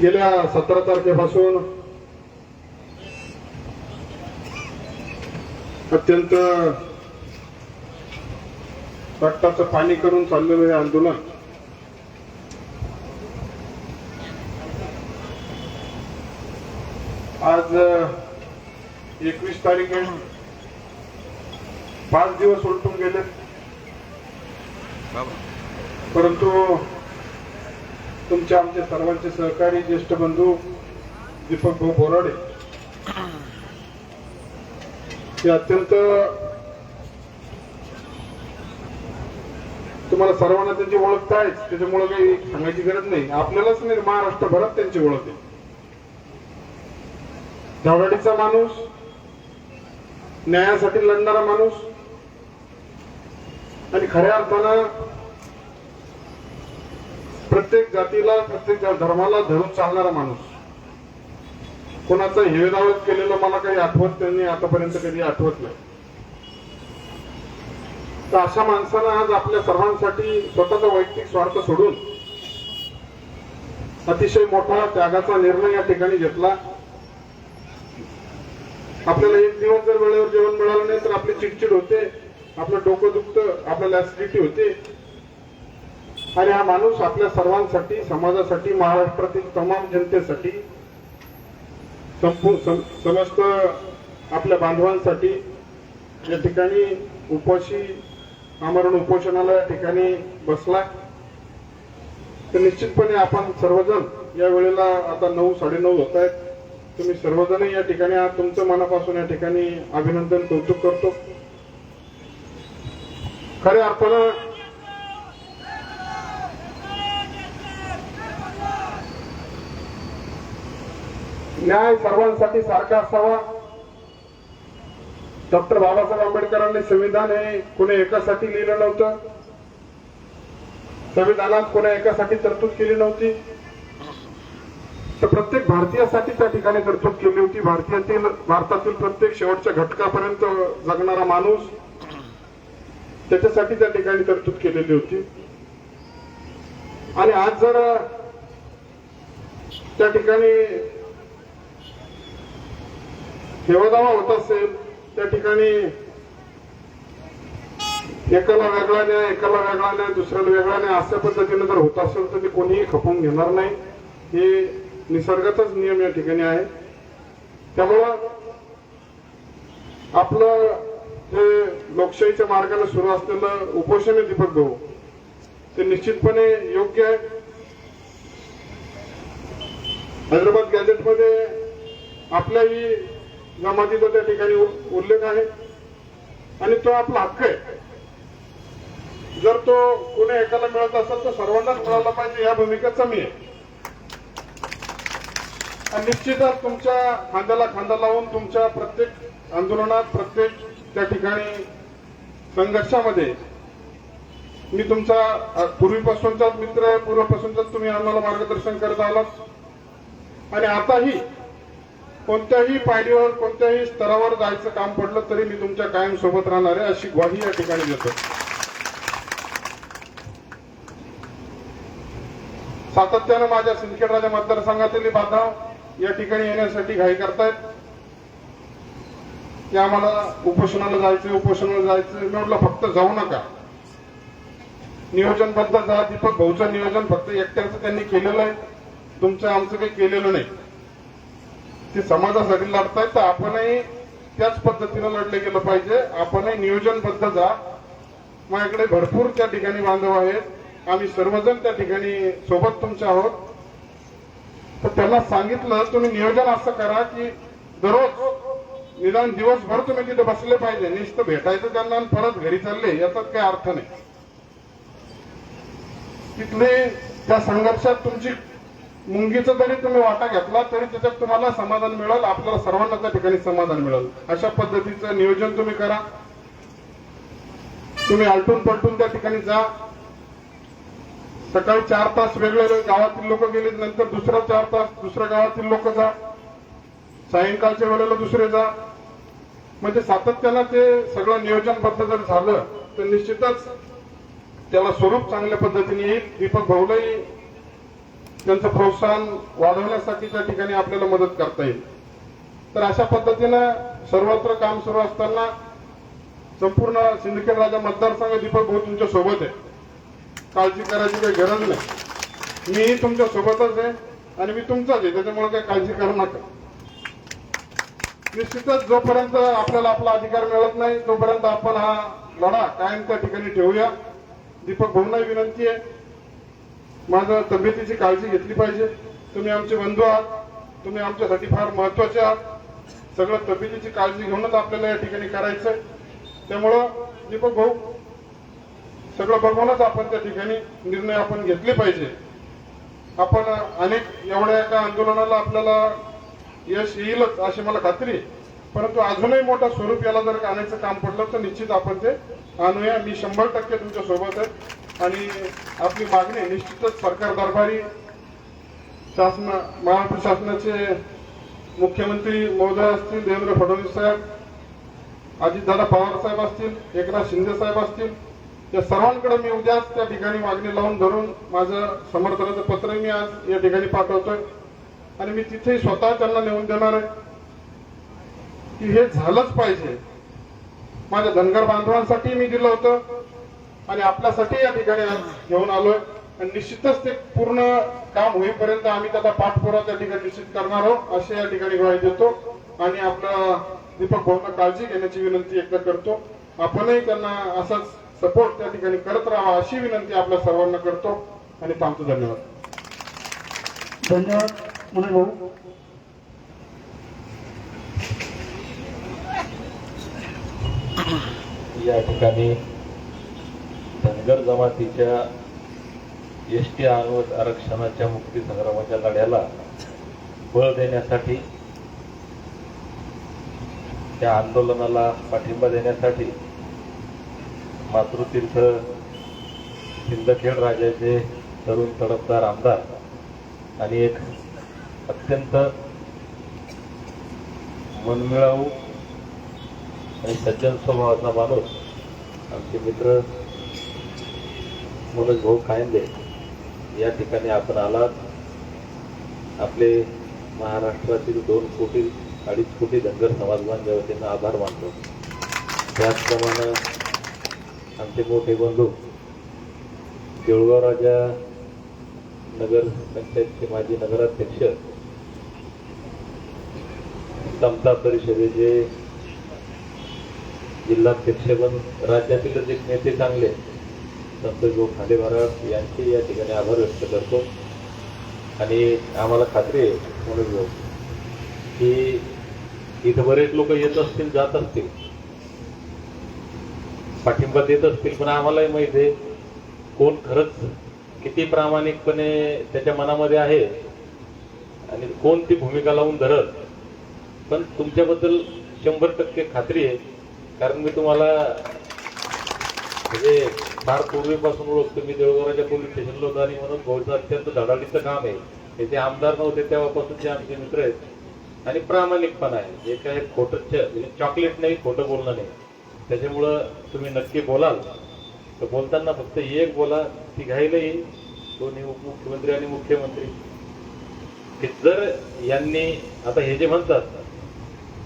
गेल्या सतरा तारखेपासून अत्यंत रक्ताचं पाणी करून चाललेलं हे आंदोलन. आज एकवीस तारीख पाच दिवस उलटून गेले परंतु तुमचे आमचे सर्वांचे सहकारी ज्येष्ठ बंधू दीपक भाऊ बोराडे. हे अत्यंत तुम्हाला सर्वांना त्यांची ओळख आहेच. त्याच्यामुळे काही सांगायची गरज नाही. आपल्यालाच नाही महाराष्ट्रभरात त्यांची ओळख आहे. धावडाडीचा माणूस न्यायासाठी लढणारा माणूस आणि खऱ्या अर्थानं प्रत्येक जातीला प्रत्येक धर्माला धरून चालणारा माणूस. कोणाचं हेवेदावत केलेलं मला काही आठवत त्यांनी आतापर्यंत कधी आठवत नाही. तर अशा माणसानं आज आपल्या सर्वांसाठी स्वतःचा वैयक्तिक स्वार्थ सोडून अतिशय मोठा त्यागाचा निर्णय या ठिकाणी घेतला. आपल्याला एक दिवस जर वेळेवर जेवण मिळालं नाही तर आपली चिडचिड होते आपलं डोकं दुखतं आपल्याला ऍसिडिटी होते. आणि हा माणूस आपल्या सर्वांसाठी समाजासाठी महाराष्ट्रातील तमाम जनतेसाठी समस्त आपल्या बांधवांसाठी या ठिकाणी उपाशी आमरण उपोषणाला या ठिकाणी बसला. तर निश्चितपणे आपण सर्वजण या वेळेला आता नऊ साडेनऊ होत आहेत. तुम्ही सर्वजण या ठिकाणी तुमचं मनापासून या ठिकाणी अभिनंदन कौतुक करतो. खऱ्या अर्थानं न्याय सर्वांसाठी सारखा असावा. डॉक्टर बाबासाहेब आंबेडकरांनी संविधान हे कोणी एकासाठी लिहिलं नव्हतं. संविधानात कोणा एकासाठी तरतूद केली नव्हती. तर प्रत्येक भारतीयासाठी त्या ठिकाणी तरतूद केली होती. भारतीयातील भारतातील प्रत्येक शेवटच्या घटकापर्यंत जगणारा माणूस त्याच्यासाठी त्या ठिकाणी तरतूद केलेली होती. आणि आज जर त्या ठिकाणी सेवादावा होत असेल त्या ठिकाणी एकाला वेगळा न्याय एकाला वेगळा न्याय दुसऱ्याला वेगळा न्याय अशा पद्धतीने जर होत असेल तर ते कोणीही खपवून घेणार नाही. हे निसर्गाचाच नियम या ठिकाणी आहे. त्यामुळं आपलं जे लोकशाहीच्या मार्गाने सुरू असलेलं उपोषण दीपक भाऊ ते निश्चितपणे योग्य आहे. हैदराबाद गॅझेटमध्ये आपल्याही जमातीचा त्या ठिकाणी उल्लेख आहे. आणि तो आपला हक्क आहे. जर तो कुणी एकाला मिळत असेल तर सर्वांनाच मिळाला पाहिजे या भूमिकेचा मी आहे. आणि निश्चितच तुमच्या खांद्याला खांदा लावून तुमच्या प्रत्येक आंदोलनात प्रत्येक त्या ठिकाणी संघर्षामध्ये मी तुमचा पूर्वीपासूनचाच मित्र आहे पूर्वीपासूनचाच तुम्ही आम्हाला मार्गदर्शन करत आलात. आणि आताही कोणत्याही पायरीवर कोणत्याही स्तरावर जायचं काम पडलं तरी मी तुमच्या कायम सोबत राहणार आहे अशी ग्वाही या ठिकाणी देतो. सातत्यानं माझ्या सिंदखेडराजा मतदारसंघातील बांधव या ठिकाणी येण्यासाठी घाई करतायत. की आम्हाला उपोषणाला जायचं उपोषणाला जायचं मी म्हटलं फक्त जाऊ नका. नियोजनबद्ध जा दीपक भाऊचं नियोजन फक्त एकट्याचं त्यांनी केलेलं आहे. तुमचं आमचं काही केलेलं नाही. ते समाजासाठी लढतायत तर आपणही त्याच पद्धतीनं लढले गेलं पाहिजे. आपणही नियोजनबद्ध जा. माझ्याकडे भरपूर त्या ठिकाणी बांधव आहेत. आम्ही सर्वजण त्या ठिकाणी सोबत तुमच्या आहोत. तर त्यांना सांगितलं तुम्ही नियोजन असं करा की दररोज निदान दिवसभर तुम्ही तिथे बसले पाहिजे. निश्चित भेटायचं त्यांना आणि परत घरी चालले याचाच काही अर्थ नाही. तिथले त्या संघर्षात तुमची मुंगीचा जरी तुम्ही वाटा घेतला तरी त्याच्यात तुम्हाला समाधान मिळेल आपल्याला सर्वांना त्या ठिकाणी समाधान मिळेल. अशा पद्धतीचं नियोजन तुम्ही करा. तुम्ही आलटून पलटून त्या ठिकाणी जा. सकाळी चार तास वेगळे गावातील लोक गेले नंतर दुसरा चार तास दुसऱ्या गावातील लोक जा. सायंकाळच्या वेळेला दुसरे जा. म्हणजे सातत्यानं ते सगळं नियोजनबद्ध जर झालं तर निश्चितच त्याला स्वरूप चांगल्या पद्धतीने येईल. दीपक भाऊलाही त्यांचं प्रोत्साहन वाढवण्यासाठी त्या ठिकाणी आपल्याला मदत करता येईल. तर अशा पद्धतीनं सर्वत्र काम सुरू असताना संपूर्ण सिंदखेड राजा मतदारसंघ दीपक भाऊ तुमच्यासोबत आहे. काळजी करायची काही गरज नाही. मीही तुमच्या सोबतच आहे आणि मी तुमचाच आहे त्याच्यामुळे काही काळजी करू नका. निश्चितच जोपर्यंत आपल्याला आपला अधिकार मिळत नाही तोपर्यंत आपण हा लढा कायम त्या ठिकाणी ठेवूया. दीपक भाऊंनाही विनंती आहे. माझं तब्येतीची काळजी घेतली पाहिजे. तुम्ही आमचे बंधू आहात. तुम्ही आमच्यासाठी फार महत्त्वाचे आहात. सगळं तब्येतीची काळजी घेऊनच आपल्याला या ठिकाणी करायचंय. त्यामुळं दीपक भाऊ सगळं बघूनच आपण त्या ठिकाणी निर्णय आपण घेतले पाहिजे. आपण अनेक एवढ्या एका आंदोलनाला आपल्याला यश येईलच अशी मला खात्री परंतु अजूनही मोठा स्वरूप याला जर आणायचं काम पडलं तर निश्चित आपण ते आणूया. मी शंभर टक्के तुमच्यासोबत आहे. आणि आपली मागणी निश्चितच सरकार दरबारी शासन महाराष्ट्र शासनाचे मुख्यमंत्री महोदय असतील देवेंद्र फडणवीस साहेब अजितदादा पवार साहेब असतील एकनाथ शिंदे साहेब असतील या सर्वांकडे मी उद्याच त्या ठिकाणी मागणी लावून धरून माझं समर्थनाचं पत्र मी आज या ठिकाणी पाठवतोय. आणि मी तिथेही स्वतः त्यांना नेऊन देणार आहे की हे झालंच पाहिजे. माझ्या धनगर बांधवांसाठी मी दिलं होतं. आणि आपल्यासाठी या ठिकाणी आज घेऊन आलोय. आणि निश्चितच ते पूर्ण काम होईपर्यंत आम्ही त्याचा पाठपुरावा त्या ठिकाणी निश्चित करणार आहोत असे या ठिकाणी ग्वाही देतो. आणि आपला दीपक भाऊंना काळजी घेण्याची विनंती एकदा करतो. आपणही त्यांना असाच सपोर्ट त्या ठिकाणी करत राहा अशी विनंती आपल्या सर्वांना करतो. आणि थांबतो. धन्यवाद. धन्यवाद मुने भाऊ. या ठिकाणी धनगर जमातीच्या एस टी आरक्षणाच्या मुक्ती संग्रामाच्या लढ्याला बळ देण्यासाठी त्या आंदोलनाला पाठिंबा देण्यासाठी मातृतीर्थ सिंदखेड राजाचे तरुण तडफदार आमदार आणि एक अत्यंत मनमिळावू आणि सज्जन स्वभावाचा माणूस आमचे मित्र मनोज भाऊ कायंदे या ठिकाणी आपण आलात. आपले महाराष्ट्रातील दोन कोटी अडीच कोटी धनगर समाज बांधव वतीनं आभार मानतो. त्याचप्रमाणे आमचे मोठे बंधू देऊळगाव राजा नगर पंचायतचे माजी नगराध्यक्ष समता परिषदेचे जिल्हाध्यक्ष पण राज्यातीलच एक नेते चांगले. संत जो खांडे महाराज यांचे या ठिकाणी आभार व्यक्त करतो. आणि आम्हाला खात्री आहे म्हणून भाऊ की इथं बरेच लोक येत असतील जात असतील. पाठिंबा देत असतील पण आम्हालाही माहिती आहे कोण खरंच किती प्रामाणिकपणे त्याच्या मनामध्ये आहे आणि कोण ती भूमिका लावून धरत. पण तुमच्याबद्दल शंभर टक्के खात्री आहे. कारण मी तुम्हाला म्हणजे फार पूर्वीपासून ओळखतो मी देवळगावच्या पोलीस स्टेशनला होतो आणि म्हणून भाऊचं अत्यंत धडाडीचं काम आहे. हे ते आमदार नव्हते तेव्हापासूनचे आमचे मित्र आहेत. आणि प्रामाणिकपणा आहे. जे काय खोटं चॉकलेट म्हणजे नाही खोटं बोलणं नाही. त्याच्यामुळं तुम्ही नक्की बोलाल. तर बोलताना फक्त एक बोला ती घ्यायला येईल दोन्ही उपमुख्यमंत्री आणि मुख्यमंत्री. की जर यांनी आता हे जे म्हणतात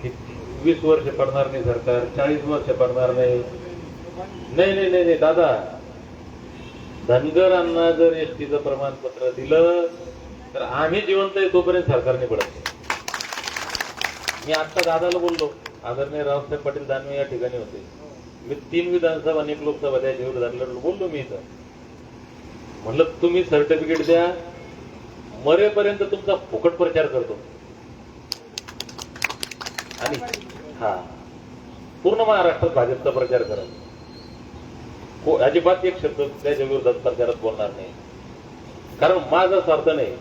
की वीस वर्ष पडणार नाही सरकार चाळीस वर्ष पडणार नाही नाही नाही नाही नाही दादा. धनगरांना जर एस टीचं प्रमाणपत्र दिलं तर आम्ही जिवंत आहे तोपर्यंत सरकारने पडत मी आता दादाला बोललो. आदरणीय रावसाहेब पाटील दानवे या ठिकाणी होते. मी तीन विधानसभा आणि एक लोकसभा त्या विरोधात लढलो बोललो मी इथं. म्हणलं तुम्ही सर्टिफिकेट द्या. मरेपर्यंत तुमचा फुकट प्रचार करतो. आणि हा. पूर्ण महाराष्ट्रात भाजपचा प्रचार करा को अजिबात एक शब्द त्याच्या विरोधात सरकारात बोलणार नाही. कारण माझा स्वार्थ नाही.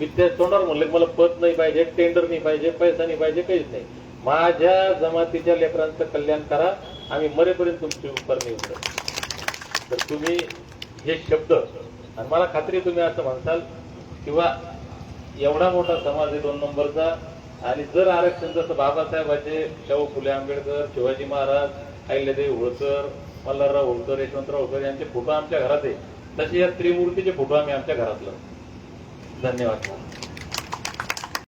मी त्या तोंडावर म्हणले मला पद नाही पाहिजे टेंडर नाही पाहिजे पैसा नाही पाहिजे काहीच नाही. माझ्या जमातीच्या लेकरांचं कल्याण करा आम्ही मरेपर्यंत तुमची उपकार नाही उतरत तर तुम्ही हे शब्द आणि मला खात्री तुम्ही असं म्हणसाल किंवा एवढा मोठा समाज आहे दोन नंबरचा आणि जर आरक्षण जसं बाबासाहेबाचे शाहू फुले आंबेडकर शिवाजी महाराज अहिल्यादेवी होळकर मल्हारराव होळकर यशवंतराव होळकर यांचे फोटो आमच्या घरात आहे. तसे या त्रिमूर्तीचे फोटो आम्ही आमच्या घरातलं. धन्यवाद.